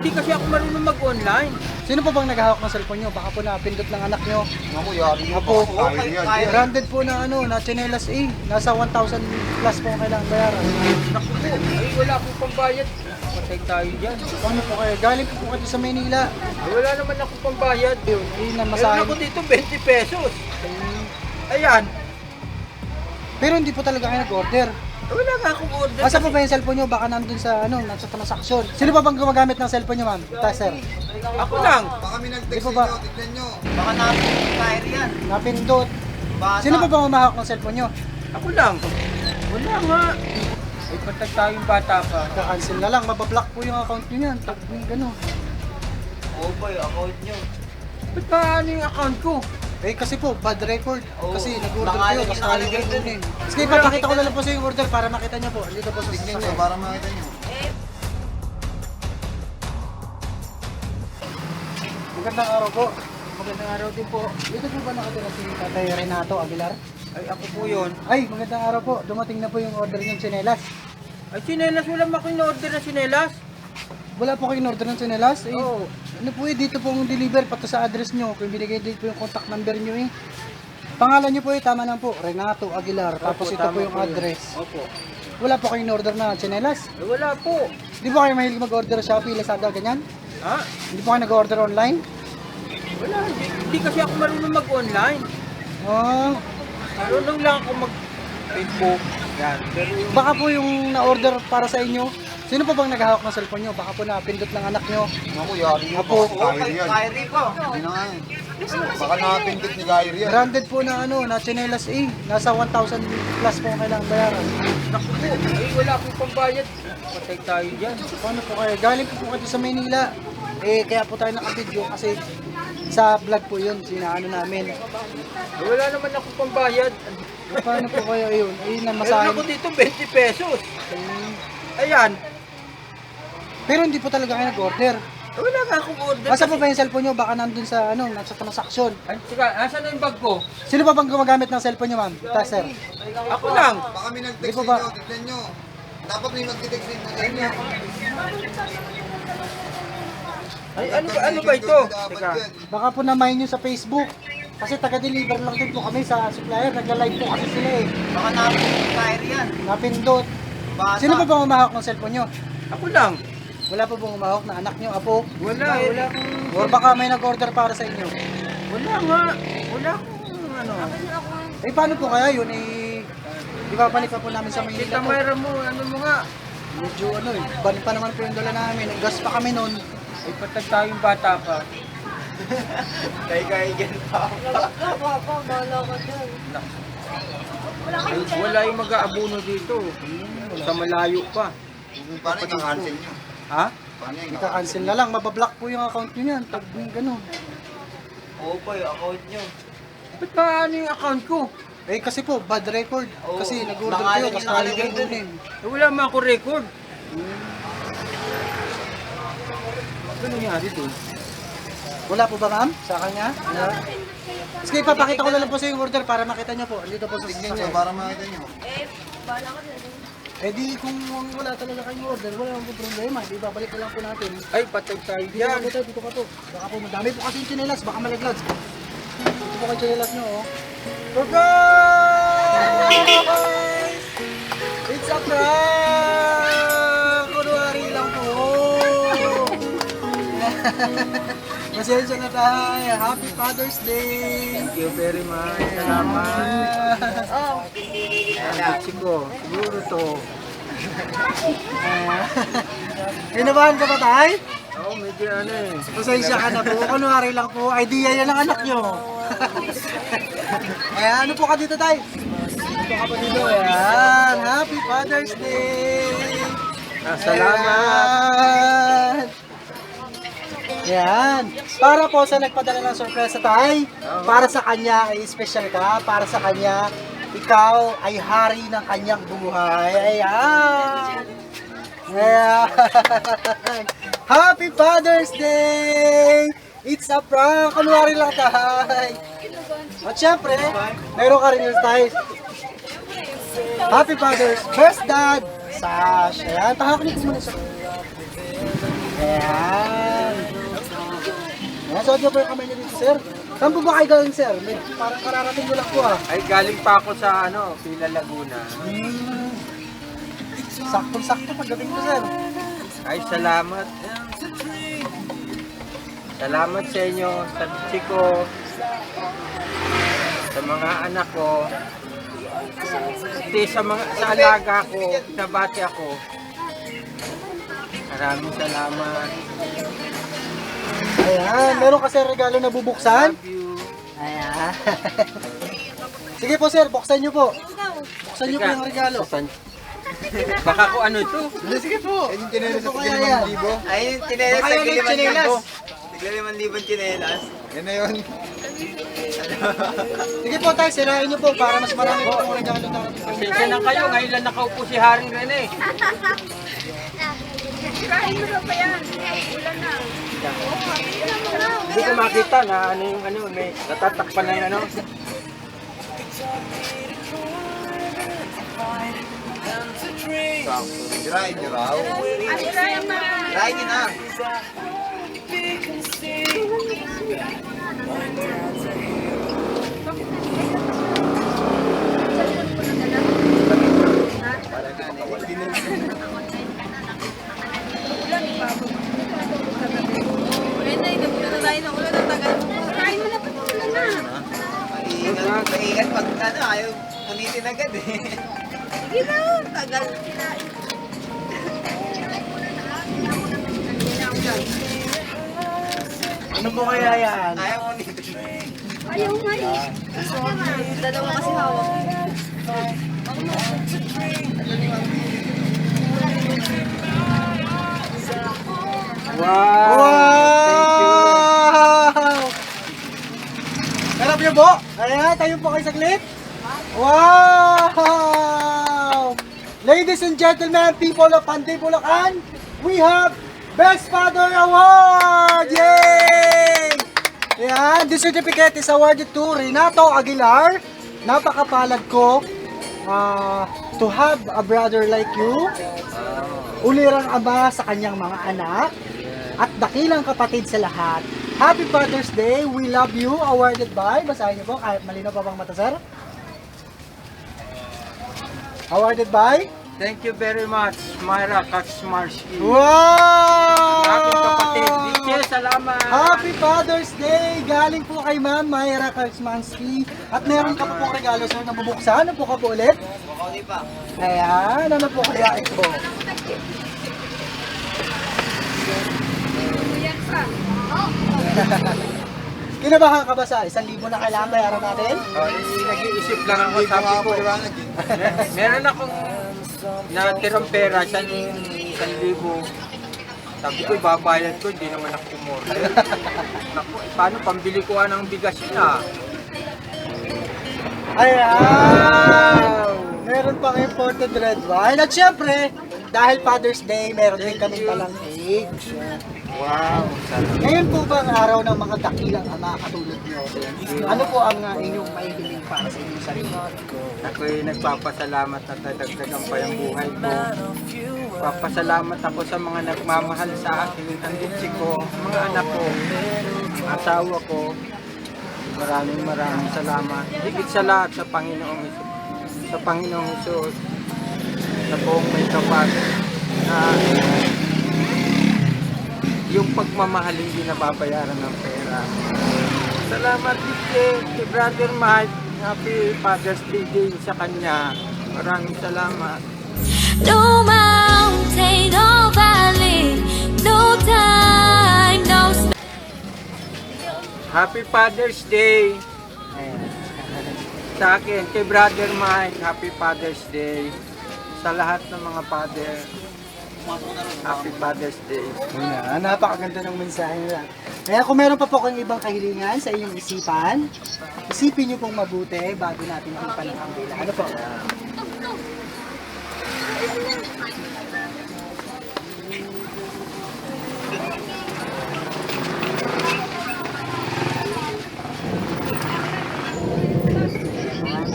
Hindi kasi ako marunong mag-online. Sino po bang naghahawak ng cellphone nyo? Baka po napindot ng anak nyo. Naku, yari Nga po. Kaya yan. Branded po na ano, na chinelas eh. Nasa 1,000 plus po ang kailangan bayaran. Naku po, ay wala akong pambayad. Patay tayo dyan. Paano po kayo? Galing po po kayo sa Maynila. Ay, wala naman akong pambayad. Yun, ayun na Meron masahin. ako dito 20 pesos. Ayan. Pero hindi po talaga kayo nag-order. Wala nga akong order. Asa po ba yung cellphone nyo? Baka nandun sa ano, nasa transaksyon. Sino ba bang gumagamit ng cellphone nyo, ma'am? Ta, sir. Ako lang. Baka may Di nag-text po ba? ninyo, tignan nyo. Baka namin fire yan. Napindot. Bata. Sino ba bang umahawak ng cellphone nyo? Ako lang. Wala nga. Ay, patay tayong bata pa. Kaka-cancel na lang. Mabablock po yung account nyo yan. Pag yung gano'n. Oo boy, account nyo. Ba't ba ano yung account ko? Eh kasi po, bad record. Oo. Kasi nag-order kayo, yun tapos dun. din. Sige, papakita ko na lang po sa yung order para makita niyo po. Dito po sa Tignan sasakyan. nyo para makita nyo. Magandang araw po. Magandang araw din po. Dito po ba nakatira si Tatay Renato Aguilar? Ay, ako po yun. Ay, magandang araw po. Dumating na po yung order niyong tsinelas. Ay, sinelas. Wala mo akong order na sinelas. Wala po kayong order ng tsinelas? Eh, Oo. Ano po eh, dito po ang deliver pati sa address niyo. Kung binigay dito po yung contact number niyo eh. Pangalan niyo po eh, tama lang po. Renato Aguilar. Tapos ito po yung yun. address. Opo. Wala po kayong order na tsinelas? Ay, wala po. Di ba kayo mahilig mag-order sa Shopee, Lazada, ganyan? Ha? Hindi po kayo nag-order online? Wala. Hindi, hindi kasi ako marunong mag-online. Oh, Marunong lang ako mag-Facebook. Yan. Pero yung... baka po yung na-order para sa inyo. Sino po bang naghahawak ng cellphone nyo? Baka po napindot ng anak nyo. Naku, yari mo Apo. Kaya yan. Fire po. Hindi na nga yan. Baka nakapindot ni Gair yan. Branded po na ano, na chinelas eh. Nasa 1,000 plus po ang kailangan bayaran. Naku po. Ay, wala akong pambayad. Patay tayo dyan. Paano po kayo? Galing po po kayo sa Maynila. Eh, kaya po tayo nakabidyo kasi sa vlog po yun, sinaano namin. Ay, wala naman akong pambayad. Eh, paano po kayo yun? Ayun na Meron masahin. ako dito 20 pesos. Ayan. Pero hindi po talaga kayo nag-order. Wala nga akong order. Asa po ba yung cellphone nyo? Baka nandun sa ano, nasa transaksyon. Ay, sika, asan na yung bag ko? Sino ba bang gumagamit ng cellphone nyo, ma'am? Ta, sir. Ako lang. Baka may nag-text po ba? ninyo, tignan nyo. Dapat may mag-text ninyo inyo. Ay, ano ba, ano ba ito? Dapat Teka. yan. Baka po namahin nyo sa Facebook. Kasi taga-deliver lang din po kami sa supplier. Nagla-live po kasi sila eh. Baka namin fire yan. Napindot. Bata. Sino ba bang umahawak ng cellphone nyo? Ako lang. Wala po bang umahawak na anak nyo, apo? Wala, wala akong... Or baka may nag-order para sa inyo? Wala nga. Wala akong ano. Eh paano po kaya yun eh? Di ba balik pa po namin sa Kita Maynila po? mayroon mo, ano mo nga. Medyo ano eh, balik pa naman po yung dala namin. Gas pa kami noon. Ay, patay tayong bata pa. Kay kaigan pa. Ay, wala yung mag-aabuno dito. Sa malayo pa. Paano yung cancel nyo? Ha? Yung Ika-cancel na lang, mabablock po yung account nyo yan. Pag yung gano'n. Oo boy, account nyo. Ba't ba ano yung account ko? Eh kasi po, bad record. Oo. Kasi nag-order kayo, yung tapos nakalagay dun dun Eh, eh. wala mo ako record. Ano nangyari doon? Wala po ba ma'am? Sa kanya? Wala. Sige, papakita ko na lang po sa yung order para makita nyo po. Andito po sa nyo sasakyan. para makita nyo. Eh di kung wala talaga kayong order, wala naman po problema. Di babalik na lang po natin. Ay, patay tayo Dito po tayo, dito ka po. Baka po madami po kasi yung chinelas, baka malaglag. Dito po kayo chinelas nyo oh. Surprise! It's a prank! Kunwari lang po. Pasensya na tayo. Happy Father's Day! Thank you very much. Salamat. Oh. Ang ko. Siguro to. Kinabahan ka ba tayo? Oo, medyo ano eh. Pasensya ka na po. Kunwari lang po. Idea yan ng anak nyo. Kaya ano po ka dito tayo? Dito ka po dito. Ayan. Happy Father's Day! Ah, salamat. Ayan. Ayan. Para po sa nagpadala ng sorpresa tay, para sa kanya ay special ka, para sa kanya, ikaw ay hari ng kanyang buhay. Ayan. Ayan. Happy Father's Day! It's a prank! Kunwari lang tay. At syempre, meron ka rin yung tay. Happy Father's First Dad! Sash! Ayan, tahaklik mo muna sa Ayan. Suot niyo po yung kamay niyo dito, sir. Saan po ba kayo galing, sir? May, parang kararating ko lang po, ah. Ay, galing pa ako sa ano, Pila Laguna. Hmm. Saktong-sakto pagdating ko, sir. Ay, salamat. Salamat sa inyo, sa chiko, sa mga anak ko, pati sa mga sa alaga ko, nabati ako. Maraming salamat. Ayan, meron kasi regalo na bubuksan. Ayan. Sige po, sir, buksan niyo po. Buksan niyo po yung regalo. Baka ko ano ito. Sige po. Eh, yung tinelas Ano sa po kaya tigil libo. Ay, yung chinelas. Yung Tigliman chinelas. libo. Tigliman libon chinelas. Yan na yun. Sige po, tayo, sirain niyo po para mas marami po ang regalo na Pasensya na kayo, ngayon lang nakaupo si Haring Rene. Kain mo na pa yan. Ulan na. Hindi ko makita na ano yung ano, may natatakpan na yung ano. Sirain niyo raw. Ay, Ryan na. Try nyo na. Pwede, nagpunta na tayo ng ulan ng tagal. Kain mo na pa ulan na. Maingat, maingat pag ano, ayaw punitin agad eh. Sige na, tagal. Kinain. Ano po kaya yan? Ayaw punitin. Ayaw nga eh. Gusto ko nga. Dalawa kasi hawak. Wow! Thank you! Wow! Harap niyo po. Ayan, tayo po kayo saglit. Wow! Ladies and gentlemen, people of Panday Bulacan, we have Best Father Award! Yay! Ayan, this certificate is awarded to Renato Aguilar. Napakapalad ko ah, to have a brother like you. Ulirang ama sa kanyang mga anak at dakilang kapatid sa lahat. Happy Father's Day. We love you. Awarded by, basahin niyo po, kahit malino pa bang mata, sir? Awarded by? Thank you very much, Myra Kaczmarski. Wow! Aking kapatid, Diche, salamat! Happy Father's Day! Galing po kay Ma'am Myra Karsmansky. At meron ka po pong regalo, sir, na bubuksan. Ano po ka po ulit? Makauli pa. Ayan, ano po kaya ito? Kinabahan ka ba sa isang libo na kailangan bayaran natin? Eh, nag-iisip lang ako, Hindi ko sabi ko, makapaliwanag eh. mer- meron akong natirang pera, isang, isang libo. Sabi ko, babayad ko, hindi naman ako umorder. Naku, paano pambili ko ng bigas na? Ayan! Meron pang imported red wine. At syempre, dahil Father's Day, meron din kami palang cake. Wow, sarap. Ngayon po ba ang araw ng mga dakilang ama katulad niyo? Ano po ang uh, inyong mahihiling para sa inyong sarili? Ako'y nagpapasalamat at nadagdagan pa yung buhay ko. Papasalamat ako sa mga nagmamahal sa akin, ang ditsi ko, mga anak ko, asawa ko. Maraming maraming salamat. Higit sa lahat sa Panginoong Isus. Sa Panginoong Isus. Sa buong may kapal na yung pagmamahal hindi nababayaran ng pera. Salamat din kay Brother Mike. Happy Father's Day din sa kanya. Maraming salamat. No mountain, no valley, no time, no space. Happy Father's Day sa akin, kay Brother Mike. Happy Father's Day sa lahat ng mga father. Happy Father's Day. Ayan, napakaganda ng mensahe nila. Kaya kung meron pa po kayong ibang kahilingan sa inyong isipan, isipin niyo pong mabuti bago natin hipan ng kandila. Ano po?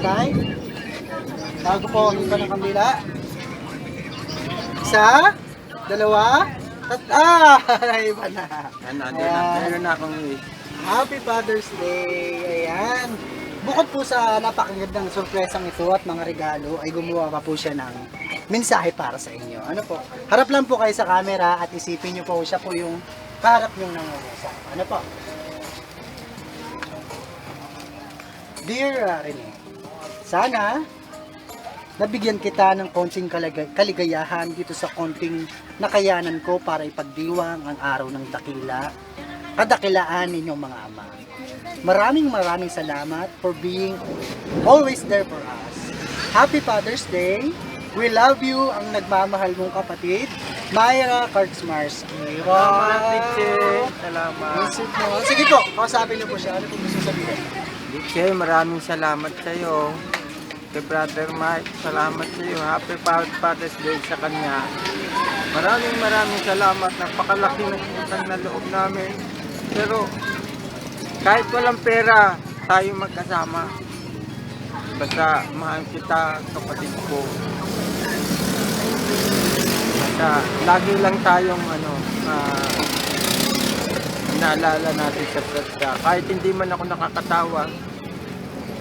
Tay, bago po hipan ng kandila. Isa, dalawa, Tat ah, iba na. Ano, ano meron na akong wish. Happy Father's Day! Ayan. Bukod po sa napakagandang sorpresang ito at mga regalo, ay gumawa pa po siya ng mensahe para sa inyo. Ano po? Harap lang po kayo sa camera at isipin niyo po siya po yung kaharap niyong nangungusap. Ano po? Dear uh, Rene, sana nabigyan kita ng konting kalaga- kaligayahan dito sa konting nakayanan ko para ipagdiwang ang araw ng dakila kadakilaan ninyong mga ama. Maraming maraming salamat for being always there for us. Happy Father's Day! We love you ang nagmamahal mong kapatid, Myra Kartsmarsky. Salamat, Dixie. Salamat. Isip mo. Sige po, kausapin niyo po siya. Ano po gusto sabihin? Dixie, maraming salamat sa iyo. Kay Brother Mike, salamat sa iyo. Happy Father's Day sa kanya. Maraming maraming salamat. Napakalaki ng utang na loob namin. Pero kahit walang pera, tayo magkasama. Basta mahal kita, kapatid ko. Basta lagi lang tayong ano, ah, naalala natin sa ka. Kahit hindi man ako nakakatawa,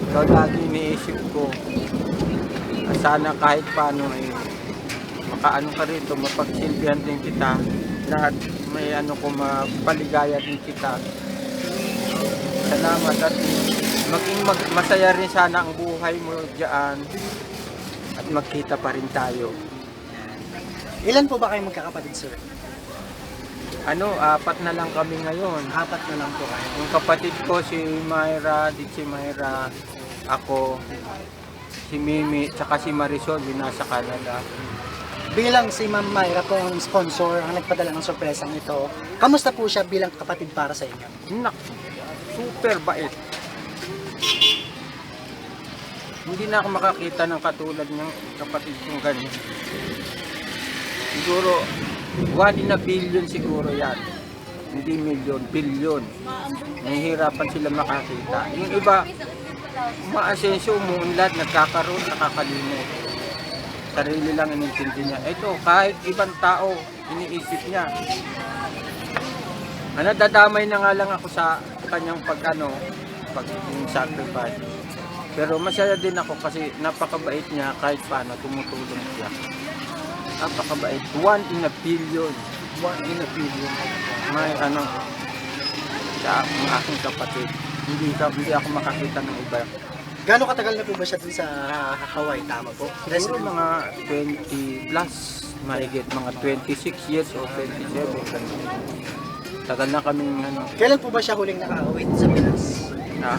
ikaw lagi iniisip ko. Ah, Sana kahit paano ay makaano ka rito, mapagsilbihan din kita. Lahat may ano ko mapaligaya din kita. Salamat at maging mag- masaya rin sana ang buhay mo diyan at magkita pa rin tayo. Ilan po ba kayo magkakapatid, sir? Ano, apat na lang kami ngayon. Apat na lang po kayo. Yung kapatid ko si Myra, di si Myra, ako, si Mimi, tsaka si Marisol, yung nasa Canada. Bilang si Ma'am Myra po ang sponsor, ang nagpadala ng sorpresang ito, kamusta po siya bilang kapatid para sa inyo? Nak, super bait. Hindi na ako makakita ng katulad ng kapatid kong ganyan. Siguro, one in a billion siguro yan. Hindi million, billion. Nahihirapan sila makakita. Yung iba, umaasensyo, umuunlad, nagkakaroon, nakakalimot. Sarili lang inintindi niya. Ito, kahit ibang tao, iniisip niya. Ano, dadamay na nga lang ako sa kanyang pag ano, pag yung sacrifice. Pero masaya din ako kasi napakabait niya kahit paano tumutulong siya. Napakabait. One in a billion. One in a billion. May ano, sa ang aking kapatid. Hindi, ka, hindi ako makakita ng iba. Gano'ng katagal na po ba siya dun sa Hawaii? Tama po? Siguro mga 20 plus, mahigit mga 26 years o 27. ganun. Tagal na kaming ano, Kailan po ba siya huling nakauwi sa Pinas? na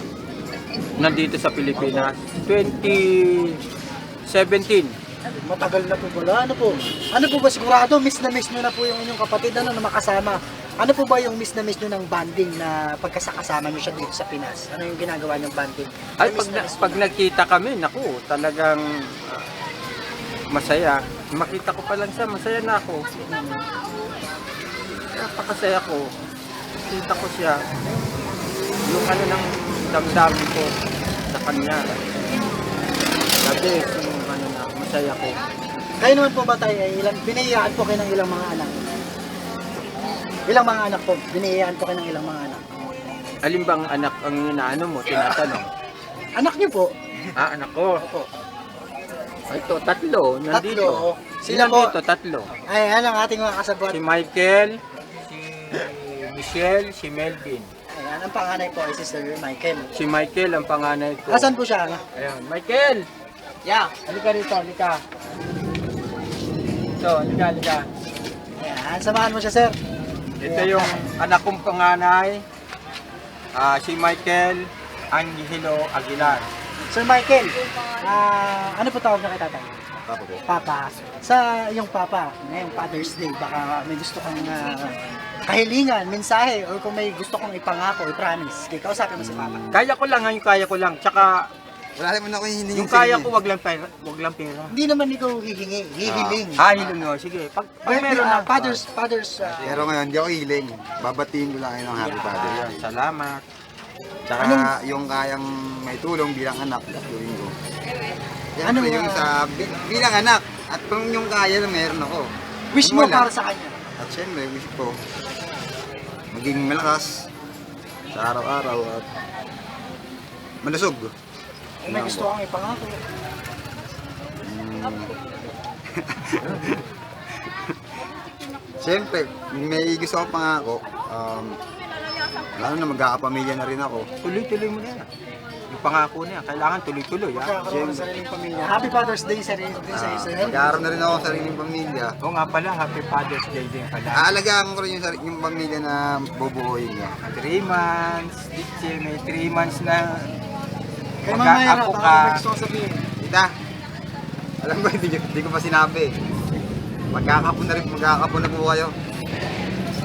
nandito sa Pilipinas. 2017. Matagal na po pala. Ano po? Ano po ba sigurado? Miss na miss nyo na po yung inyong kapatid ano, na makasama. Ano po ba yung miss na miss nyo ng banding na pagkasakasama nyo siya dito sa Pinas? Ano yung ginagawa ng banding? Ay, Miss pag, na pag nagkita kami, naku, talagang ah, masaya. Makita ko pa lang siya, masaya na ako. Napakasaya ko. Kita ko siya. Yung ano ng damdamin ko sa kanya. Sabi, masaya ko. Kayo naman po ba tayo ay ilang, biniyayaan po kayo ng ilang mga anak? Ilang mga anak po? Biniyayaan po kayo ng ilang mga anak? Alin bang anak ang inaano mo, tinatanong? Anak niyo po? Ah, anak ko. Ay, Ito, tatlo. Nandito. Tatlo. Sila Sila po? dito, tatlo. Ay, ano ang ating mga kasabot? Si Michael, si Michelle, si Melvin. Ayan, ang panganay po ay si Sir Michael. Si Michael ang panganay ko. Asan po siya? Ayan, Michael! Yeah. Halika rito, halika. Ito, halika, halika. Ayan, samahan mo siya, sir. Ito yung anak kong panganay. Ah, si Michael Angelo Aguilar. Sir Michael, ah, ano po tawag na kay tatay? Papa po. Papa. Sa iyong papa, ngayong Father's Day, baka may gusto kang ah, kahilingan, mensahe, or kung may gusto kong ipangako, i-promise, kaya kausapin mo si papa. Kaya ko lang, yung kaya ko lang. Tsaka, Wala naman ako hihiningin yung kaya ko, wag lang pera. Wag lang pera. Hindi naman ikaw hihingi, hihiling. Ah, hiling nyo. Sige, pag, pag meron ah, na. Father's, Father's, ah, Pero ngayon, di ako hiling. Babatiin ko lang kayo ng Happy Father. Ayan, salamat. Tsaka Anong- yung kayang may tulong bilang anak, gagawin ko. Yan Anong, po yung ah, sa bi- bilang anak. At kung yung kaya na meron ako. wish mo wala, para sa kanya. At At syempre, wish ko maging malakas sa araw-araw at malusog. Kung may gusto kang ipangako. Siyempre, may gusto ko pangako. Um, lalo na magkakapamilya na rin ako. Tuloy-tuloy mo na yan. Yung pangako niya, kailangan tuloy-tuloy. Ha? Magkakaroon ng sariling pamilya. Happy Father's Day sa rin din sa isa. magkakaroon na rin ako ng sariling pamilya. Oo nga pala, Happy Father's Day din pala. Aalagaan ko rin yung, sari- yung pamilya na bubuoyin niya. 3 months, Diche, may 3 months na Kay Mama Era, mag-aapo baka ka. may gusto kong sabihin. Tita, alam ko hindi, hindi ko pa sinabi. Magkakapon na rin, magkakapon na po kayo.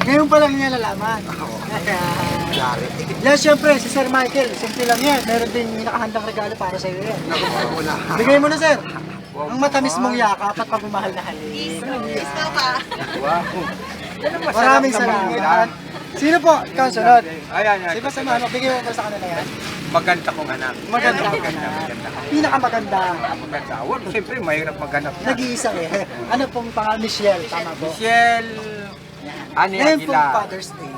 Ngayon pa lang niya lalaman. Oo. Yari. Yan, syempre, si Sir Michael, simple lang yan. Meron din nakahandang regalo para sa iyo yan. Naku, wala. Bigay mo na, sir. Ang matamis mong yakap at pagmamahal na halik. Gusto ka. Wow. Yan ang masarap Maraming salamat. Sino po? Ikaw, sunod. Ayan, yan. Sino sa ano? Bigay mo ba sa kanila yan? Maganda kong anak. Maganda. Maganda, maganda. Pinakamaganda. Maganda. Well, siyempre, mahirap maghanap na. Nag-iisa eh. Ano pong pangalan? Michelle, tama po? Michelle Ani Ngayon pong. Father's Day.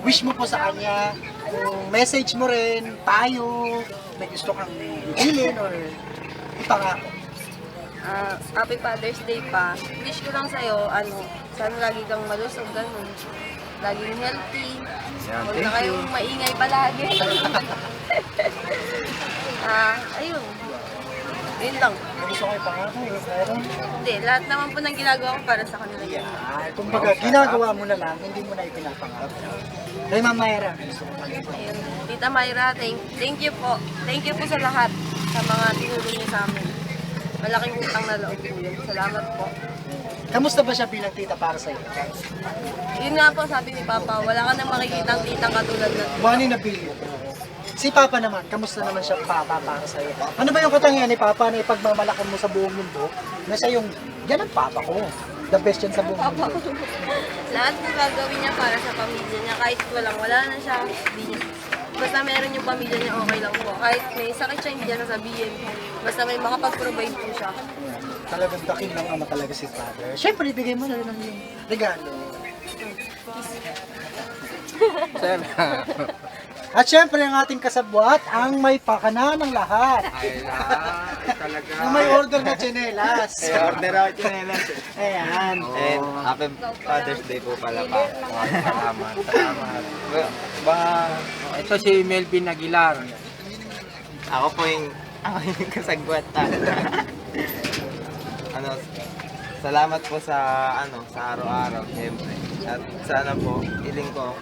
Wish mo po sa kanya, kung message mo rin, tayo, may gusto kang bilhin or ipangako. Ah, happy Father's Day pa. Wish ko lang sa'yo, ano, sana lagi kang malusog, ganun. Laging healthy. Yan, Huwag thank na kayong maingay palagi. ah, ayun. Yun lang. Gusto kang ipangako, eh, meron. Hindi, lahat naman po ng ginagawa ko para sa kanila yun. Ay, kumbaga, ginagawa mo na lang, hindi mo na ipinapangako. Kay Ma'am Myra, gusto ko Ayun. Tita Myra, thank, thank you po. Thank you po sa lahat sa mga tinulong niyo sa amin. Malaking utang na loob po yun. Salamat po. Kamusta ba siya bilang tita para sa'yo? Yun nga po sabi ni Papa, wala ka nang makikitang titang katulad na Money na billion. Si Papa naman, kamusta naman siya Papa para sa'yo? Ano ba yung katangian ni Papa na ipagmamalakan mo sa buong mundo na siya yung, yan ang Papa ko. The best yan sa buong mundo. Lahat po gagawin niya para sa pamilya niya. Kahit walang wala na siya, hindi niya. Basta meron yung pamilya niya, okay lang po. Kahit may sakit siya, hindi niya sasabihin. Basta may makapag-provide po siya. Talagang dakin ng ama talaga si Father. Siyempre, ibigay mo na rin ang yung regalo. Sir. At syempre, ang ating kasabwat, ang may pakana ng lahat. Ay, lahat. Talaga. Ang may order na tsinelas. Order out yun eh. Ayan. And happy Father's Day po pala pa. Salamat. Salamat. Ba, ito si Melvin Aguilar. Ako po yung, ako yung kasagwat. ano, salamat po sa, ano, sa araw-araw, siyempre. At sana po, iling ko,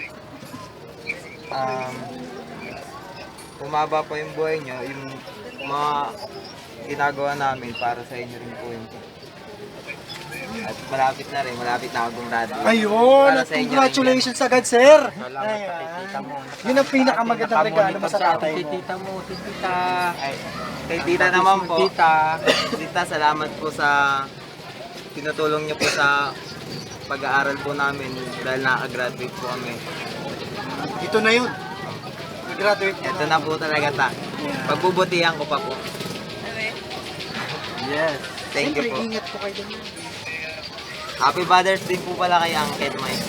um, umaba pa yung buhay nyo, yung mga ginagawa namin para sa inyo rin po yun. At malapit na rin, malapit na ako gumrado. Ayun, at inyo rin congratulations agad, sir. Salamat sa kay tita mo. Yun ang pinakamagandang regalo mo sa tatay mo. tita mo, tita. Ay, kay tita naman po. Tita. Tita, salamat po sa tinutulong niyo po sa pag-aaral po namin dahil nakagraduate po kami. Ito na yun. Nag-graduate ka Ito na po talaga ta. Pagbubutihan ko pa po. Yes. Thank Siyempre, you po. ingat po kayo. Happy Father's Day po pala kay Uncle Mike.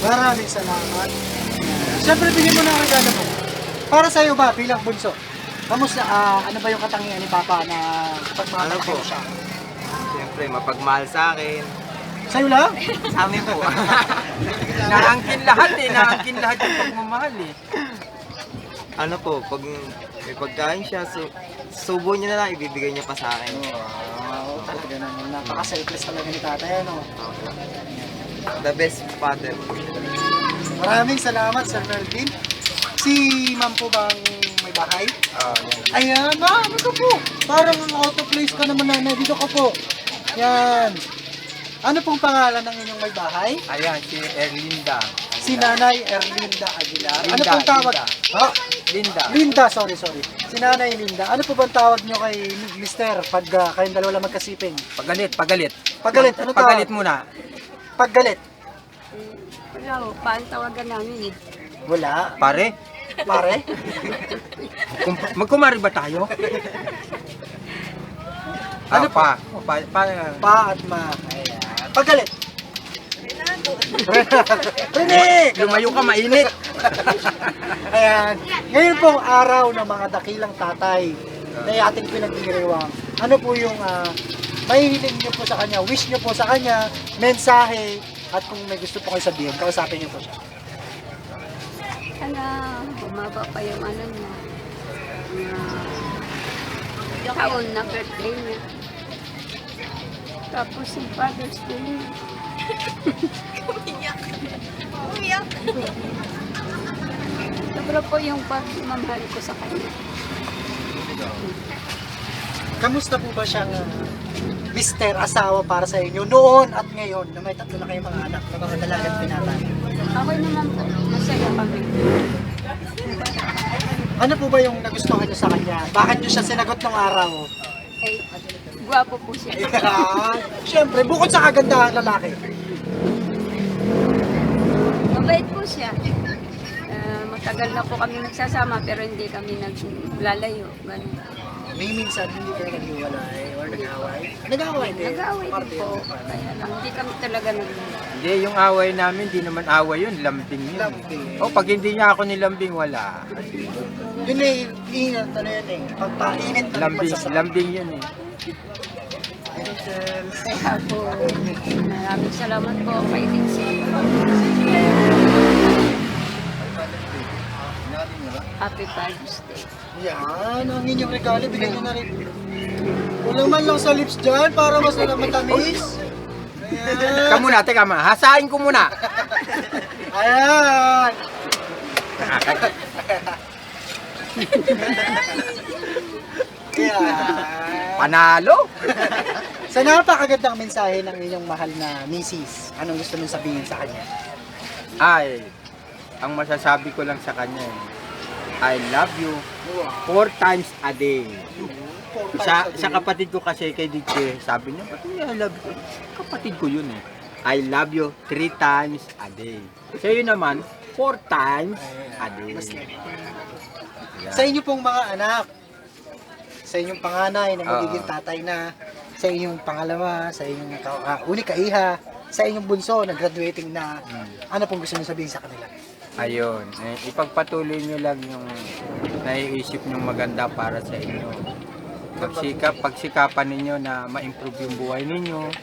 Maraming salamat. Siyempre, bigyan mo na ang regalo mo. Para sa iyo ba, bilang bunso? Kamusta, ah, ano ba yung katangian ni Papa na pagmamahal Ano po? siya? Siyempre, mapagmahal sa akin. Sa'yo lang? Sa amin po. Naangkin lahat eh. Naangkin lahat yung pagmamahal eh. ano po, pag may pagkain siya, su subo niya na lang, ibibigay niya pa sa akin. Wow, talaga naman. Napaka-selfless talaga ni tatay, ano? The best father. Maraming salamat, Sir Melvin. Si ma'am po bang may bahay? Oh, yan. Ayan, ma'am, ito po. Parang out of place ka naman na. Dito ka po. Yan. Ano pong pangalan ng inyong may bahay? Ayan, si Erlinda. Si Nanay Erlinda Aguilar. ano Linda, pong tawag? Linda. Ha? Linda. Linda, sorry, sorry. Si Nanay Linda. Ano po bang tawag nyo kay Mister pag uh, kayong dalawa lang magkasiping? Pagalit, pagalit. Pagalit, ano tawag? Pagalit muna. Paggalit. Wala ko, paano tawagan namin eh? Wala. Pare, Pare? kum- magkumari ba tayo? ano pa? pa, pa, Pa at ma. Ayan. Paggalit. Rinig! Lumayo ka, mainit. Ayan. Ngayon pong araw ng mga dakilang tatay na ating pinagdiriwang. Ano po yung uh, mahihiling niyo po sa kanya, wish niyo po sa kanya, mensahe, at kung may gusto po kayo sabihin, kausapin niyo po siya. Sana bumaba pa yung ano niya. Na taon na birthday niya. Tapos yung Father's Day niya. Umiyak. Umiyak. Sobra po yung pagmamahal ko sa kanya. Kamusta po ba siyang uh, mister, asawa para sa inyo noon at ngayon na may tatlo na kayong mga anak na mga dalagang pinatay? Okay naman po. Masaya kami. Ano po ba yung nagustuhan niyo sa kanya? Bakit niyo siya sinagot nung araw? Eh, gwapo po siya. Ayan. Siyempre, bukod sa kagandahan lalaki. Mabait po siya. Ah, matagal na po kami nagsasama pero hindi kami naglalayo. Ganun. May minsan hindi kayo naghiwalay or nag-away. Nag-away din. Nag-away din po. Kaya lang, hindi kami talaga nag Hindi, yung away namin, di naman away yun, lambing yun. Lambing. O, pag hindi niya ako nilambing, wala. Yun eh, ingat na yun eh. Pagpainit na Lambing, lambing yun eh. Kaya po, maraming salamat po kay Dixie. Happy Father's Day. Yan, ang inyong regalo, bigyan nyo na rin. Walang man lang sa lips dyan para mas na matamis. Teka muna, teka muna. Hasain ko muna. Ayan. Ayan. Panalo. Sa napakagandang mensahe ng inyong mahal na misis, anong gusto mong sabihin sa kanya? Ay, ang masasabi ko lang sa kanya eh, I love you four times a day. Sa, sa kapatid ko kasi kay DJ, sabi niya, ba't niya I love you? Kapatid ko yun eh. I love you three times a day. Sa yun naman, four times a day. Sa inyo pong mga anak, sa inyong panganay na magiging tatay na, sa inyong pangalawa, sa inyong ka, uh, uli kaiha, sa inyong bunso na graduating na, ano pong gusto niyo sabihin sa kanila? Ayun, eh, ipagpatuloy nyo lang yung naiisip nyong maganda para sa inyo. Pagsikap, pagsikapan ninyo na ma-improve yung buhay ninyo,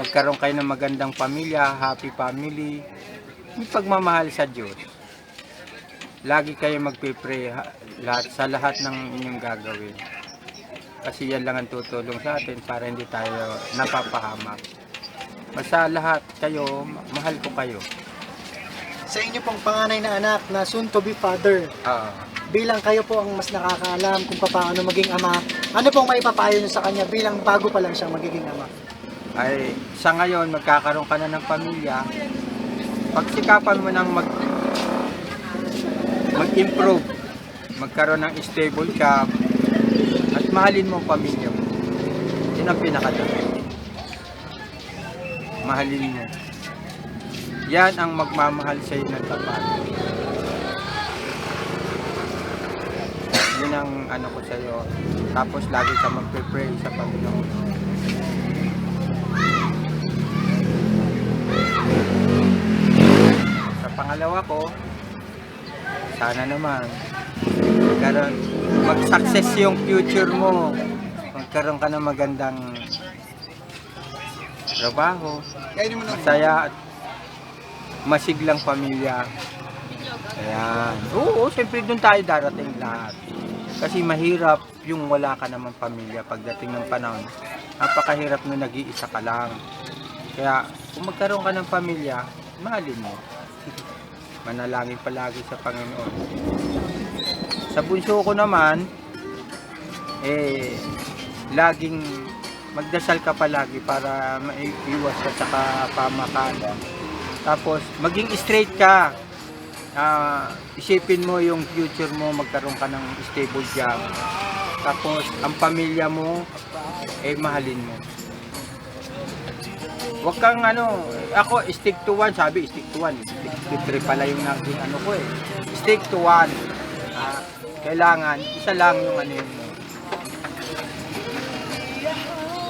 magkaroon kayo ng magandang pamilya, happy family, may pagmamahal sa Diyos. Lagi kayo magpipray ha- lahat, sa lahat ng inyong gagawin. Kasi yan lang ang tutulong sa atin para hindi tayo napapahamak. Basta lahat kayo, ma- mahal ko kayo. Sa inyo pong panganay na anak na soon to be father, Oo. bilang kayo po ang mas nakakaalam kung paano maging ama, ano pong maipapayo niyo sa kanya bilang bago pa lang siyang magiging ama? ay sa ngayon magkakaroon ka na ng pamilya pagsikapan mo ng mag mag-improve. Magkaroon ng stable job at mahalin mo ang pamilya mo. Yun ang pinakadami. Mahalin mo. Yan ang magmamahal sa iyo ng tapat. Yun ang ano ko sa iyo tapos lagi ka magpe-pray sa Panginoon. Sa pangalawa ko, sana naman magkaroon, mag-success yung future mo. Magkaroon ka ng magandang trabaho, masaya at masiglang pamilya. Ayan. Oo, siyempre doon tayo darating lahat. Kasi mahirap yung wala ka naman pamilya pagdating ng panahon. Napakahirap na nag-iisa ka lang. Kaya kung magkaroon ka ng pamilya, mahalin mo. Manalangin palagi sa Panginoon. Sa bunso ko naman, eh, laging magdasal ka palagi para maiiwas ka sa pamakan. Tapos, maging straight ka. Ah, isipin mo yung future mo, magkaroon ka ng stable job. Tapos, ang pamilya mo, eh, mahalin mo. Huwag kang ano, ako stick to one, sabi stick to one. Stick to three pala yung naging ano ko eh. Stick to one. Ah, kailangan, isa lang yung ano yun.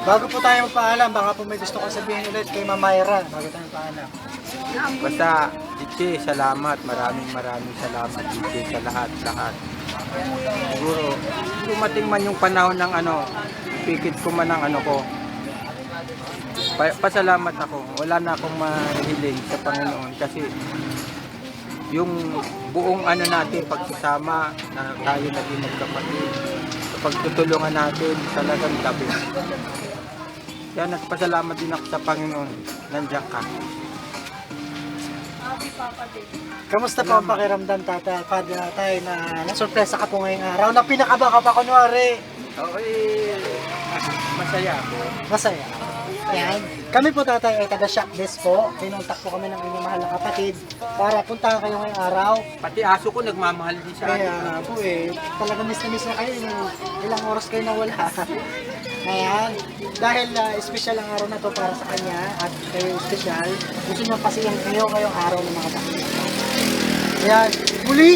Bago po tayo magpaalam, baka po may gusto ko sabihin ulit kay Ma'am Myra bago tayo magpaalam. Basta, Ichi, salamat. Maraming maraming salamat, Ichi, sa lahat-lahat. Siguro, dumating man yung panahon ng ano, pikit ko man ang ano ko. Pa- pasalamat ako. Wala na akong mahiling sa Panginoon kasi yung buong ano natin pagsasama na tayo naging magkapatid sa pagtutulungan natin talagang gabi. Kaya nagpasalamat din ako sa Panginoon. Nandiyan ka. Kamusta po ang pakiramdam tata, pad tayo na nasurpresa ka po ngayong araw na pinakaba ka pa kunwari. Okay, masaya ako. Masaya. Yan. Kami po tatay ay taga shop desk po. Pinuntak po kami ng inyong mahal na kapatid para puntahan kayo ngayong araw. Pati aso ko nagmamahal din sa. Kaya po eh, talaga miss na miss na kayo. Ilang, ilang oras kayo nawala. Ayan. Dahil uh, special ang araw na to para sa kanya at kayo special, gusto niyo pasiyan kayo ngayong araw ng mga bakit. Ayan. Muli,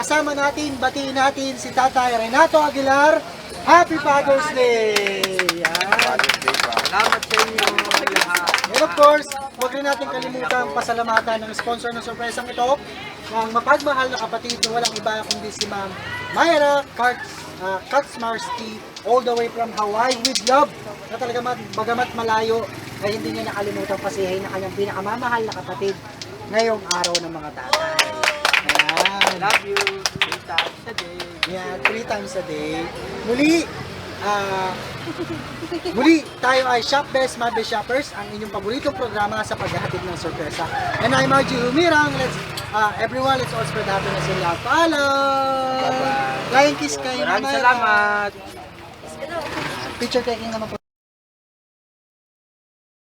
kasama natin, batiin natin si Tatay Renato Aguilar. Happy Father's Day! Yan. Salamat sa inyo lahat. And of course, huwag rin natin kalimutan pasalamatan ng sponsor ng sorpresang ito, ng mapagmahal na kapatid na walang iba kundi si Ma'am Myra Karts, uh, Kaczmarski, all the way from Hawaii with love, na talaga mat- bagamat malayo, ay hindi niya nakalimutan pasihin na kanyang pinakamamahal na kapatid ngayong araw ng mga tatay. Ayan. Love you. Three times a day. Yan, three times a day. Muli, ah, muli, tayo ay Shop Best My Best Shoppers, ang inyong paboritong programa sa paghahatid ng sorpresa. And I'm RG Humirang. Let's, ah, everyone, let's all spread happiness in love. Paalam! Flying kiss kay Maraming salamat. Picture taking naman po.